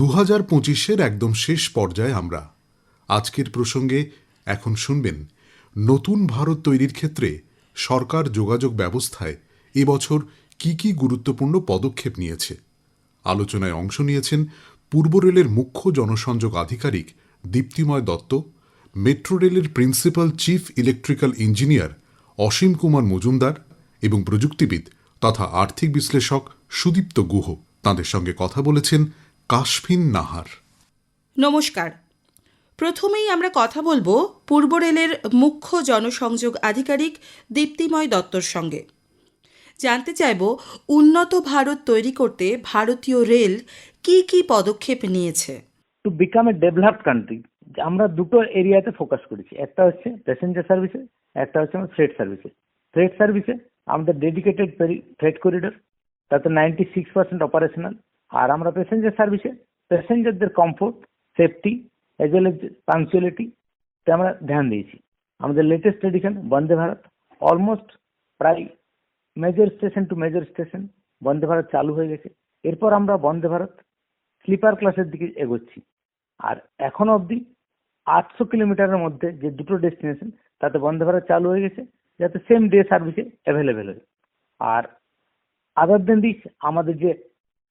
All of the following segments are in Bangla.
দু হাজার পঁচিশের একদম শেষ পর্যায়ে আমরা। আজকের প্রসঙ্গে এখন শুনবেন, নতুন ভারত তৈরির ক্ষেত্রে সরকার যোগাযোগ ব্যবস্থায় এবছর কি কি গুরুত্বপূর্ণ পদক্ষেপ নিয়েছে। আলোচনায় অংশ নিয়েছেন পূর্ব রেলের মুখ্য জনসংযোগ আধিকারিক দীপ্তিময় দত্ত, মেট্রো রেলের principal chief electrical engineer Asim Kumar Majumdar এবং প্রযুক্তিবিদ তথা আর্থিক বিশ্লেষক সুদীপ্ত গুহ। তাঁদের সঙ্গে কথা বলেছেন কাশফিন নাহার। নমস্কার। প্রথমেই আমরা কথা বলব পূর্ব রেলের মুখ্য জনসংযোগ আধিকারিক দীপ্তিময় দত্তর সঙ্গে। জানতে চাইব উন্নত ভারত তৈরি করতে ভারতীয় রেল কি কি পদক্ষেপ নিয়েছে? To become a developed country আমরা দুটো এরিয়াতে ফোকাস করেছি। একটা হচ্ছে প্যাসেঞ্জার সার্ভিসে একটা হচ্ছে আমার ফ্রেট সার্ভিসে ফ্রেট সার্ভিসে আমাদের ডেডিকেটেড ফ্রেট করিডোর তাতে নাইনটি সিক্স পার্সেন্ট অপারেশনাল আর আমরা প্যাসেঞ্জার সার্ভিসে প্যাসেঞ্জারদের comfort safety as well as punctuality আমরা ধ্যান দিয়েছি। আমাদের latest edition Vande Bharat almost প্রায় major station to major station Vande Bharat চালু হয়ে গেছে। এরপর আমরা বন্দে ভারত স্লিপার ক্লাসের দিকে এগোচ্ছি। আর এখন অবধি আটশো কিলোমিটারের মধ্যে যে দুটো ডেস্টিনেশন তাতে বন্দে ভারত চালু হয়ে গেছে, যাতে সেম ডে সার্ভিসে অ্যাভেলেবেল হয়। আর আদার দেন দিস আমাদের যে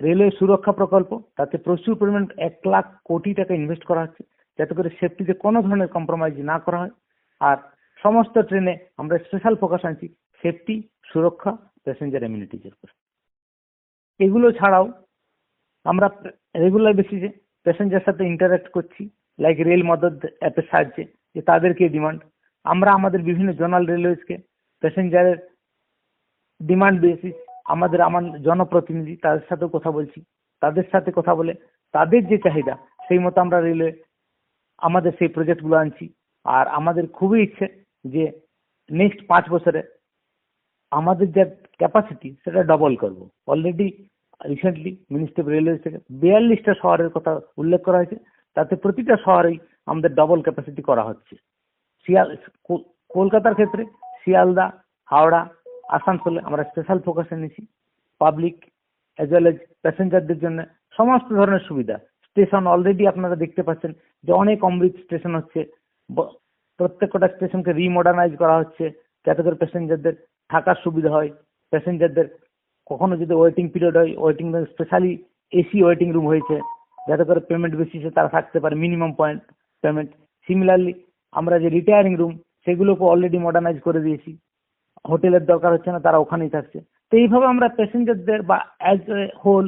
রেলওয়ে সুরক্ষা প্রকল্প, তাতে প্রচুর পরিমাণ এক লাখ কোটি টাকা ইনভেস্ট করা হচ্ছে, যাতে করে সেফটিতে কোনো ধরনের কম্প্রোমাইজ না করা হয়। আর সমস্ত ট্রেনে আমরা স্পেশাল ফোকাস আনছি সেফটি সুরক্ষা প্যাসেঞ্জার এমিউনিটিজের উপর। এগুলো ছাড়াও আমরা রেগুলার বেসিসে প্যাসেঞ্জার সাথে ইন্টারাক্ট করছি লাইক রেল মদত অ্যাপের সাহায্যে, যে তাদেরকে ডিমান্ড আমরা আমাদের বিভিন্ন জোনাল রেলওয়েজকে প্যাসেঞ্জারের ডিমান্ড বেসিস আমাদের, আমার জনপ্রতিনিধি তাদের সাথেও কথা বলছি। তাদের সাথে কথা বলে তাদের যে চাহিদা, সেই মতো আমরা রেলওয়ে, আমাদের সেই প্রজেক্টগুলো আনছি। আর আমাদের খুবই ইচ্ছে যে নেক্সট পাঁচ বছরে আমাদের যে ক্যাপাসিটি সেটা ডবল করব। Already recently ministry of railway থেকে বিয়াল্লিশটা শহরের কথা উল্লেখ করা হয়েছে। তাতে প্রতিটা শহরেই আমাদের ডবল ক্যাপাসিটি করা হচ্ছে। শিয়াল কলকাতার ক্ষেত্রে শিয়ালদা, হাওড়া আসানসোলে আমরা স্পেশাল ফোকাস এনেছি পাবলিক অ্যাজ ওয়েল এজ প্যাসেঞ্জারদের জন্য সমস্ত ধরনের সুবিধা। স্টেশন অলরেডি আপনারা দেখতে পাচ্ছেন যে অনেক অমৃত স্টেশন হচ্ছে। প্রত্যেকটা স্টেশনকে রিমডার্নাইজ করা হচ্ছে যাতে করে প্যাসেঞ্জারদের থাকার সুবিধা হয়। প্যাসেঞ্জারদের কখনো যদি ওয়েটিং পিরিয়ড হয় waiting specially AC waiting room হয়েছে, যাতে করে পেমেন্ট বেশি বেসিসে তারা থাকতে পারে মিনিমাম পয়েন্ট পেমেন্ট সিমিলারলি আমরা যে রিটায়ারিং রুম সেগুলোকে অলরেডি মডার্নাইজ করে দিয়েছি। হোটেলের দরকার হচ্ছে না, তারা ওখানেই থাকছে। তো এইভাবে আমরা প্যাসেঞ্জারদের বা অ্যাজ এ হোল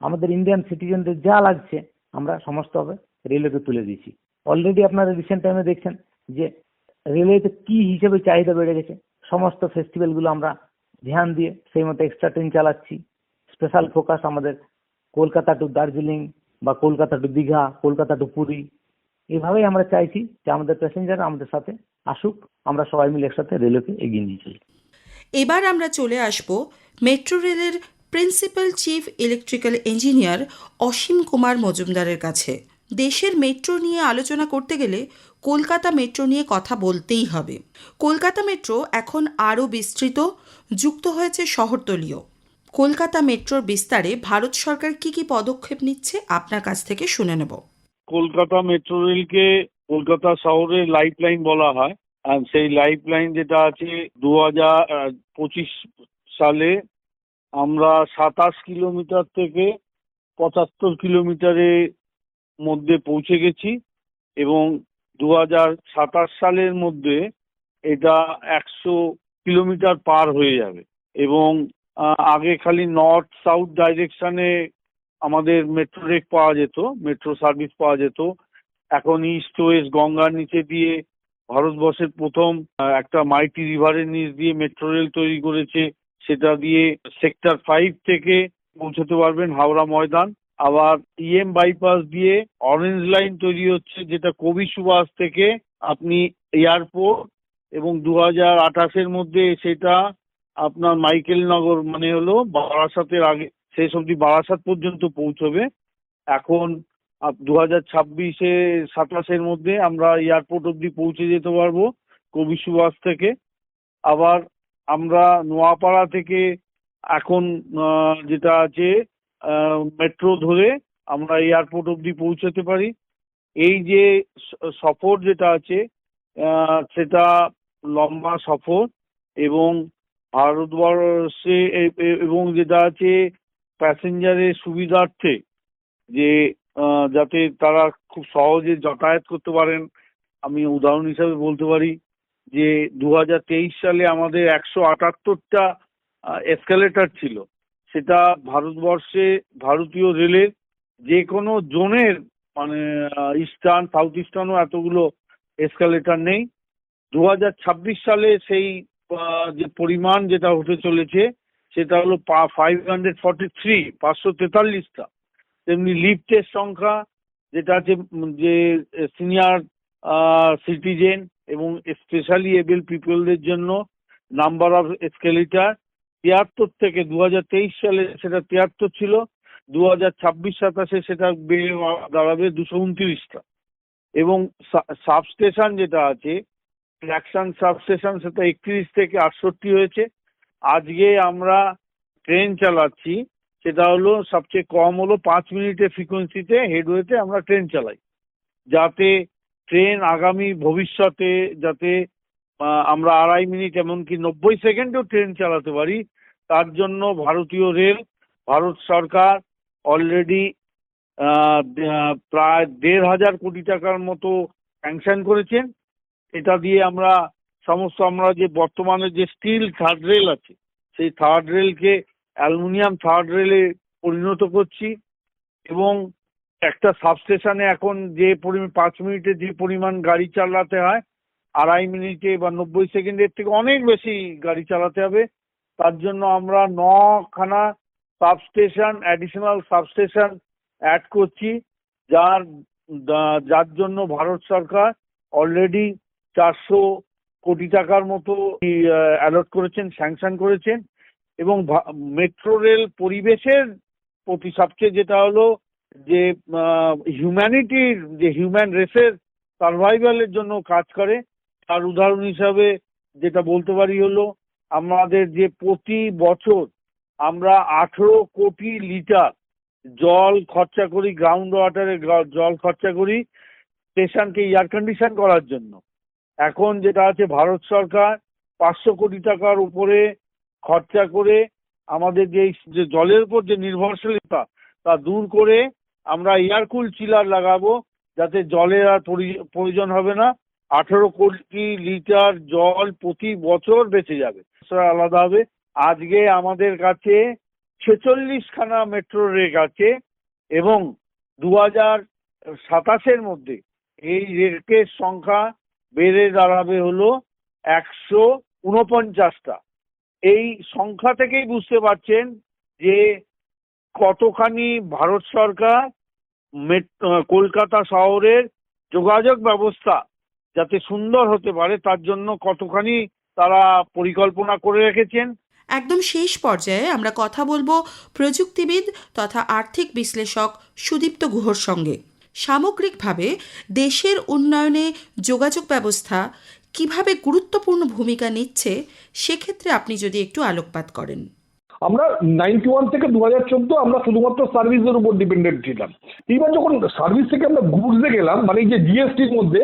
আমাদের ইন্ডিয়ান সিটিজেনদের যা লাগছে, আমরা সমস্তভাবে রেলওয়েকে তুলে দিয়েছি। অলরেডি আপনারা রিসেন্ট টাইমে দেখছেন যে রেলওয়েতে কি হিসেবে চাহিদা বেড়ে গেছে, সমস্ত ফেস্টিভ্যালগুলো আমরা ধ্যান দিয়ে সেই মতো এক্সট্রা ট্রেন চালাচ্ছি। স্পেশাল ফোকাস আমাদের কলকাতা টু দার্জিলিং বা কলকাতা টু দীঘা কলকাতা টু পুরী এভাবেই আমরা চাইছি যে আমাদের প্যাসেঞ্জার আমাদের সাথে আসুক, আমরা সবাই মিলে একসাথে রেলওয়েকে এগিয়ে নিয়ে চলি। এবার আমরা চলে আসব মেট্রো রেলের principal chief electrical engineer Asim Kumar মজুমদারের কাছে। দেশের মেট্রো নিয়ে আলোচনা করতে গেলে কলকাতা মেট্রো নিয়ে কথা বলতেই হবে। কলকাতা মেট্রো এখন আরও বিস্তৃত, যুক্ত হয়েছে শহরতলীয় কলকাতা মেট্রোর বিস্তারে ভারত সরকার কি কি পদক্ষেপ নিচ্ছে আপনার কাছ থেকে শুনে নেব। কলকাতা মেট্রো রেলকে কলকাতা শহরের লাইফ লাইন বলা হয়। আর সেই লাইফ লাইন যেটা আছে দু হাজার পঁচিশ সালে আমরা সাতাশ কিলোমিটার থেকে পঁচাত্তর কিলোমিটারের মধ্যে পৌঁছে গেছি এবং দু হাজার সাতাশ সালের মধ্যে এটা একশো কিলোমিটার পার হয়ে যাবে এবং আগে খালি নর্থ সাউথ ডাইরেকশনে আমাদের মেট্রো রেক পাওয়া যেত মেট্রো সার্ভিস পাওয়া যেত। এখন ইস্ট ওয়েস্ট গঙ্গার নিচে দিয়ে ভারতবর্ষের প্রথম একটা মাইটি রিভারের নিচ দিয়ে মেট্রো রেল তৈরি করেছে। সেটা দিয়ে সেক্টর ফাইভ থেকে পৌঁছতে পারবেন হাওড়া ময়দান। আবার ইএম বাইপাস দিয়ে অরেঞ্জ লাইন তৈরি হচ্ছে, যেটা কবি সুভাষ থেকে আপনি এয়ারপোর্ট এবং দু হাজার আঠাশের মধ্যে সেটা আপনার মাইকেল নগর মানে হলো বারাসাতের আগে শেষ অবধি বারাসাত পর্যন্ত পৌঁছবে। এখন দু হাজার ছাব্বিশে সাতাশের মধ্যে আমরা এয়ারপোর্ট অবধি পৌঁছে যেতে পারব কবি সুভাষ থেকে। আবার আমরা নোয়াপাড়া থেকে এখন যেটা আছে মেট্রো ধরে আমরা এয়ারপোর্ট অবধি পৌঁছাতে পারি। এই যে সফর যেটা আছে সেটা লম্বা সফর এবং ভারতবর্ষে এবং যেটা আছে প্যাসেঞ্জারের সুবিধার্থে যে যাতে তারা খুব সহজে যাতায়াত করতে পারেন। আমি উদাহরণ হিসাবে বলতে পারি যে দু হাজার তেইশ সালে আমাদের একশো আটাত্তরটা এসকালেটার ছিল। সেটা ভারতবর্ষে ভারতীয় রেলের যে কোনো জোনের মানে ইস্টার্ন সাউথ ইস্টার্নও এতগুলো এসকালেটার নেই। দু হাজার ছাব্বিশ সালে সেই যে পরিমাণ যেটা হতে চলেছে সেটা হলো পা ফাইভ হান্ড্রেড ফর্টি থ্রি পাঁচশো তেতাল্লিশটা। তেমনি লিফটের সংখ্যা, যেটা আছে, যে সিনিয়র সিটিজেন এবং স্পেশালি এবেল পিপলদের জন্য নাম্বার অফ এসকেলেটার তিয়াত্তর থেকে দু তেইশ সালে সেটা তিয়াত্তর ছিল দু হাজার ছাব্বিশ, সাতাশে সেটা বেড়ে দাঁড়াবে দুশো উনত্রিশটা। এবং সাবস্টেশন যেটা আছে ট্র্যাকশন সাবস্টেশন সেটা একত্রিশ থেকে আটষট্টি হয়েছে। আজকে আমরা ট্রেন চালাচ্ছি, সেটা হলো সবচেয়ে কম হলো পাঁচ মিনিটের ফ্রিকোয়েন্সিতে হেডওয়েতে আমরা ট্রেন চালাই। যাতে ট্রেন আগামী ভবিষ্যতে যাতে আমরা আড়াই মিনিট এমনকি নব্বই সেকেন্ডেও ট্রেন চালাতে পারি, তার জন্য ভারতীয় রেল, ভারত সরকার অলরেডি প্রায় দেড় হাজার কোটি টাকার মতো স্যাংশন করেছেন। এটা দিয়ে আমরা সমস্ত আমরা যে বর্তমানে যে স্টিল থার্ড রেল আছে, সেই থার্ড রেলকে অ্যালুমিনিয়াম থার্ড রেলে পরিণত করছি এবং একটা সাবস্টেশনে এখন যে পরিমাণ পাঁচ মিনিটে যে পরিমাণ গাড়ি চালাতে হয়, আড়াই মিনিটে বা নব্বই সেকেন্ডের থেকে অনেক বেশি গাড়ি চালাতে হবে। তার জন্য আমরা নখানা সাবস্টেশন অ্যাডিশনাল সাবস্টেশন অ্যাড করছি, যার যার জন্য ভারত সরকার অলরেডি চারশো কোটি টাকার মতো অ্যালট করেছেন স্যাংশন করেছেন এবং মেট্রো রেল পরিবেশের প্রতি সবচেয়ে যেটা হলো যে হিউম্যানিটির যে হিউম্যান রেসের সার্ভাইভালের জন্য কাজ করে, তার উদাহরণ হিসাবে যেটা বলতে পারি হলো, আমাদের যে প্রতি বছর আমরা আঠেরো কোটি লিটার জল খরচা করি গ্রাউন্ড ওয়াটারে জল খরচা করি স্টেশনকে এয়ার কন্ডিশন করার জন্য। এখন যেটা আছে ভারত সরকার পাঁচশো কোটি টাকার উপরে খরচা করে আমাদের যে যে জলের উপর যে নির্ভরশীলতা, তা দূর করে আমরা এয়ারকুল চিলার লাগাবো যাতে জলের আর প্রয়োজন হবে না। আঠেরো কোটি লিটার জল প্রতি বছর বেঁচে যাবে। আলাদা হবে। আজকে আমাদের কাছে ছেচল্লিশখানা মেট্রো রেক আছে এবং দু হাজার সাতাশের মধ্যে এই রেকের সংখ্যা বেড়ে দাঁড়াবে হলো একশো উনপঞ্চাশটা এই সংখ্যা থেকেই বুঝতে পারছেন যে কতখানি ভারত সরকার কলকাতা শহরের যোগাযোগ ব্যবস্থা যাতে সুন্দর হতে পারে, তার জন্য কতখানি তারা পরিকল্পনা করে রেখেছেন। একদম শেষ পর্যায়ে আমরা কথা বলব প্রযুক্তিবিদ তথা আর্থিক বিশ্লেষক সুদীপ্ত গুহর সঙ্গে। সামগ্রিকভাবে দেশের উন্নয়নে যোগাযোগ ব্যবস্থা কীভাবে গুরুত্বপূর্ণ ভূমিকা নিচ্ছে, সেক্ষেত্রে আপনি যদি একটু আলোকপাত করেন। আমরা নাইনটি ওয়ান থেকে দু হাজার চোদ্দ আমরা শুধুমাত্র সার্ভিসের উপর ডিপেন্ডেন্ট ছিলাম। এইবার যখন সার্ভিস থেকে আমরা গুডসে গেলাম মানে এই যে জিএসটির মধ্যে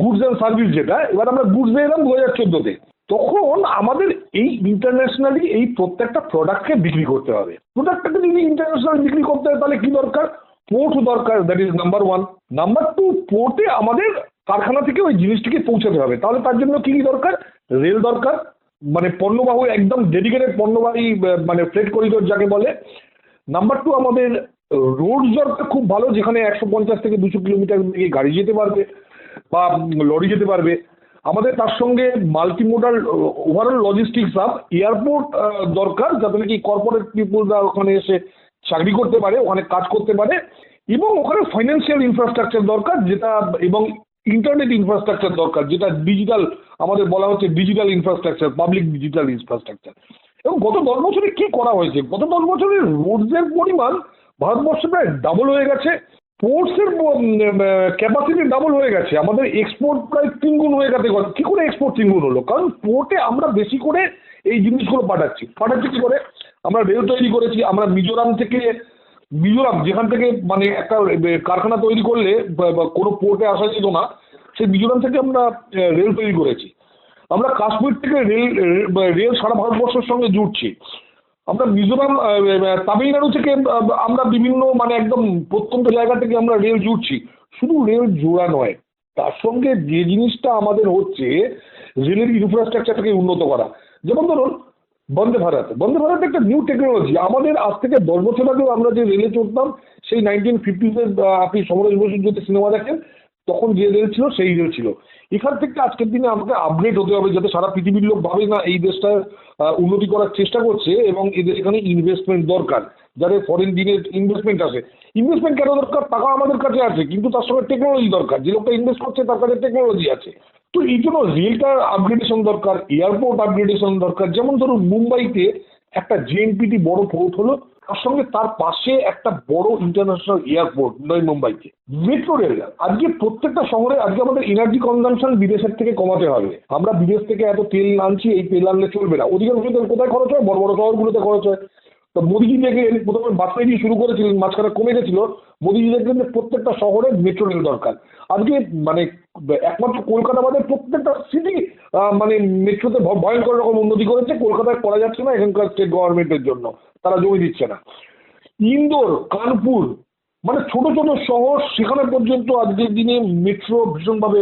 গুডস অ্যান্ড সার্ভিস যেটা, এবার আমরা গুডসে এলাম দু হাজার চোদ্দোতে তখন আমাদের এই ইন্টারন্যাশনালি এই প্রত্যেকটা প্রোডাক্টকে বিক্রি করতে হবে। প্রোডাক্টটাকে যদি ইন্টারন্যাশনাল বিক্রি করতে হয়, তাহলে কি দরকার? পোর্ট দরকার that is number one number two পোর্টে আমাদের কারখানা থেকে ওই জিনিসটিকে পৌঁছাতে হবে। তাহলে তার জন্য কি কি দরকার? রেল দরকার। মানে পণ্যবাহু, একদম ডেডিকেটেড পণ্যবাহী মানে ফ্রেড করিডোর যাকে বলে। নাম্বার টু আমাদের রোড দরকার খুব ভালো, যেখানে একশো পঞ্চাশ থেকে দুশো কিলোমিটার দিকে গাড়ি যেতে পারবে বা লরি যেতে পারবে। আমাদের তার সঙ্গে multimodal overall logistics hub airport দরকার, যাতে নাকি কর্পোরেট পিপুলরা ওখানে এসে চাকরি করতে পারে, ওখানে কাজ করতে পারে এবং ওখানে ফাইন্যান্সিয়াল ইনফ্রাস্ট্রাকচার দরকার যেটা এবং ইন্টারনেট ইনফ্রাস্ট্রাকচার দরকার, যেটা ডিজিটাল আমাদের বলা হচ্ছে digital infrastructure public digital infrastructure এবং গত দশ বছরে কি করা হয়েছে? গত দশ বছরে রোডসের পরিমাণ ভারতবর্ষে প্রায় ডাবল হয়ে গেছে। পোর্টসের ক্যাপাসিটি ডাবল হয়ে গেছে। আমাদের এক্সপোর্ট প্রায় তিনগুণ হয়ে গেছে। কি করে এক্সপোর্ট তিনগুণ হলো? কারণ পোর্টে আমরা বেশি করে এই জিনিসগুলো পাঠাচ্ছি। পাঠাচ্ছি কি করে? আমরা রেল তৈরি করেছি, আমরা মিজোরাম থেকে, মিজোরাম যেখান থেকে মানে একটা কারখানা তৈরি করলে কোনো পোর্টে আসা যেত না, সেই মিজোরাম থেকে আমরা রেল তৈরি করেছি। আমরা কাশ্মীর থেকে রেল রেল সারা ভারতবর্ষের সঙ্গে জুড়ছি। আমরা মিজোরাম তামিলনাড়ু থেকে আমরা বিভিন্ন মানে একদম প্রত্যন্ত জায়গা থেকে আমরা রেল জুড়ছি। শুধু রেল জোড়া নয়, তার সঙ্গে যে জিনিসটা আমাদের হচ্ছে, রেলের ইনফ্রাস্ট্রাকচারটাকে উন্নত করা। যেমন ধরুন, বন্দে ভারত। বন্দে ভারত একটা নিউ টেকনোলজি আমাদের আজ থেকে দশ বছর আগেও আমরা যে রেলে চড়তাম, সেই নাইনটিন ফিফটিজের আপনি সমরেশ বসুর যদি সিনেমা দেখেন, তখন যে রেল ছিল, সেই রেল ছিল। এখান থেকে আজকের দিনে আমাকে আপগ্রেড হতে হবে যাতে সারা পৃথিবীর লোক ভাবে না এই দেশটা উন্নতি করার চেষ্টা করছে এবং এদের এখানে ইনভেস্টমেন্ট দরকার, যাদের ফরেন দিনের ইনভেস্টমেন্ট আছে। ইনভেস্টমেন্ট কেন দরকার? টাকা আমাদের কাছে আছে, কিন্তু তার সঙ্গে টেকনোলজি দরকার। যে লোকটা ইনভেস্ট করছে, তার কাছে টেকনোলজি আছে। তো এই জন্য রেলটা আপগ্রেডেশন দরকার এয়ারপোর্ট আপগ্রেডেশন দরকার। যেমন ধরুন মুম্বাইতে একটা জেএনপিটি বড় পোর্ট হলো, তার সঙ্গে তার পাশে একটা বড় ইন্টারন্যাশনাল এয়ারপোর্ট নয় মুম্বাইতে। মেট্রো রেল আজকে প্রত্যেকটা শহরে, আজকে আমাদের এনার্জি কনজামশন বিদেশের থেকে কমাতে হবে। আমরা বিদেশ থেকে এত তেল আনছি, এই তেল আনলে চলবে না। অধিকাংশ তেল কোথায় খরচ হয়? বড় বড় শহরগুলোতে খরচ হয়। তো মোদিজি দেখলেন প্রথমে বাতলাই দিয়ে শুরু করেছিলেন, মাঝখানে কমে গেছিল। মোদিজি দেখলেন যে প্রত্যেকটা শহরে মেট্রো রেল দরকার। আজকে মানে একমাত্র কলকাতা বাদে প্রত্যেকটা সিটি মানে মেট্রোতে ভয়ঙ্কর রকম উন্নতি করেছে, কলকাতায় করা যাচ্ছে না এখানকার স্টেট গভর্নমেন্টের জন্য। তারা জমি দিচ্ছে না। ইন্দোর, কানপুর মানে ছোট ছোট শহর, সেখানে পর্যন্ত আজকের দিনে মেট্রো ভীষণভাবে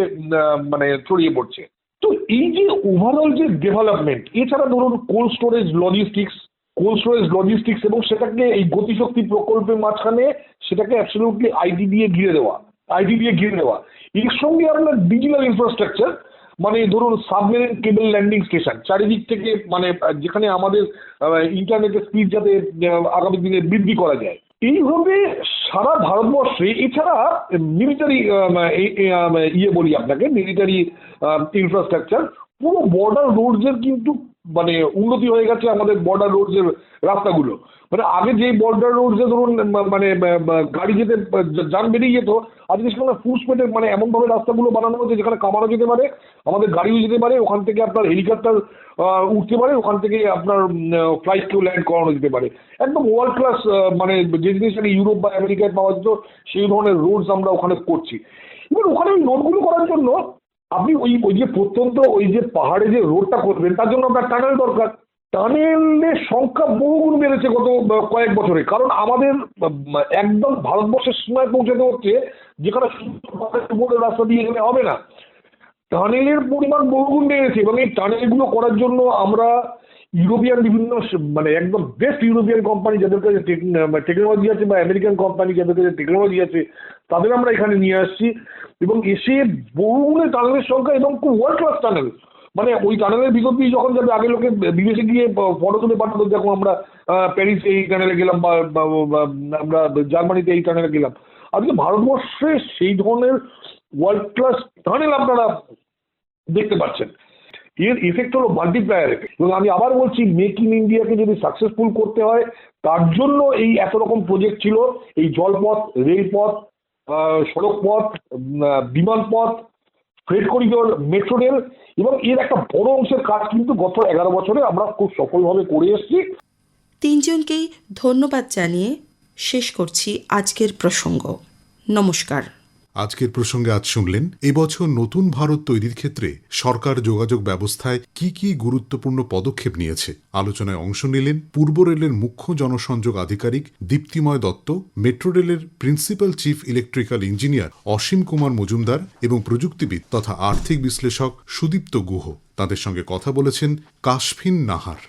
মানে ছড়িয়ে পড়ছে। তো এই যে ওভারঅল যে ডেভেলপমেন্ট এছাড়া ধরুন cold storage logistics cold storage logistics এবং সেটাকে এই গতিশক্তি প্রকল্পের মাঝখানে সেটাকে অ্যাবসলিউটলি আইটি দিয়ে ঘিরে দেওয়া আইটি দিয়ে ঘিরে দেওয়া। এর সঙ্গে আপনার ডিজিটাল ইনফ্রাস্ট্রাকচার মানে ধরুন সাবমেরিন কেবল ল্যান্ডিং স্টেশন চারিদিক থেকে মানে যেখানে আমাদের ইন্টারনেটের স্পিড যাতে আগামী দিনে বৃদ্ধি করা যায়। এইভাবে সারা ভারতবর্ষে, এছাড়া মিলিটারি ইয়ে বলি আপনাকে মিলিটারি ইনফ্রাস্ট্রাকচার পুরো বর্ডার রোডসের কিন্তু মানে উন্নতি হয়ে গেছে আমাদের বর্ডার রোডসের রাস্তাগুলো। মানে আগে যে বর্ডার রোডসে ধরুন, মা- মানে গাড়ি যেতে যান বেরিয়ে যেত আজকে সেখানে ফুল স্পিডে মানে এমনভাবে রাস্তাগুলো বানানো হয়েছে যেখানে কামানো যেতে পারে, আমাদের গাড়িও যেতে পারে, ওখান থেকে আপনার হেলিকপ্টার উঠতে পারে, ওখান থেকে আপনার ফ্লাইটকেও ল্যান্ড করানো যেতে পারে। একদম ওয়ার্ল্ড ক্লাস মানে যে জিনিস ইউরোপ বা আমেরিকায় পাওয়া যেত, সেই ধরনের রোডস আমরা ওখানে করছি। এবার ওখানে ওই করার জন্য আপনি ওই ওই যে প্রত্যন্ত ওই যে পাহাড়ে যে রোডটা করবেন, তার জন্য আপনার টানেল দরকার। টানেলের সংখ্যা বহুগুণ বেড়েছে গত কয়েক বছরে। কারণ আমাদের একদম ভারতবর্ষের সময় পৌঁছাতে হচ্ছে, যেখানে শুধু রাস্তা দিয়ে গেলে হবে না। টানেলের পরিমাণ বহুগুণ বেড়েছে এবং এই টানেলগুলো করার জন্য আমরা ইউরোপিয়ান বিভিন্ন মানে একদম বেস্ট ইউরোপিয়ান কোম্পানি যাদের কাছে টেকনোলজি আছে বা আমেরিকান কোম্পানি যাদের কাছে টেকনোলজি আছে, তাদের আমরা এখানে নিয়ে আসছি। এবং এসে বহুগুণে টানেলের সংখ্যা এবং খুব ওয়ার্ল্ড ক্লাস টানেল মানে ওই টানেলের ভিতর দিয়ে যখন যাবে, আগে লোকে বিদেশে গিয়ে ফটো তুলে পাঠাতো, দেখো আমরা প্যারিসে এই টানেলে গেলাম বা- আমরা জার্মানিতে এই টানেলে গেলাম। আজকে ভারতবর্ষে সেই ধরনের ওয়ার্ল্ড ক্লাস টানেল আপনারা দেখতে পাচ্ছেন। এর ইফেক্ট হলো মাল্টিপ্লায়ার এফেক্ট এবং আমি আবার বলছি মেক ইন ইন্ডিয়াকে যদি সাকসেসফুল করতে হয় তার জন্য এই এত রকম প্রজেক্ট ছিল। এই জলপথ রেলপথ উম, আহ, বিমানপথ ফ্রেড করিডোর মেট্রো রেল এবং এর একটা বড় অংশের কাজ কিন্তু গত এগারো বছরে আমরা খুব সফলভাবে করে এসেছি। তিনজনকেই ধন্যবাদ জানিয়ে শেষ করছি আজকের প্রসঙ্গ। নমস্কার। আজকের প্রসঙ্গে আজ শুনলেন এবছর নতুন ভারত তৈরির ক্ষেত্রে সরকার যোগাযোগ ব্যবস্থায় কি কি গুরুত্বপূর্ণ পদক্ষেপ নিয়েছে। আলোচনায় অংশ নিলেন পূর্ব রেলের মুখ্য জনসংযোগ আধিকারিক দীপ্তিময় দত্ত, মেট্রো রেলের principal chief electrical engineer Asim Kumar Majumdar এবং প্রযুক্তিবিদ তথা আর্থিক বিশ্লেষক সুদীপ্ত গুহ। তাদের সঙ্গে কথা বলেছেন কাশফিন নাহার।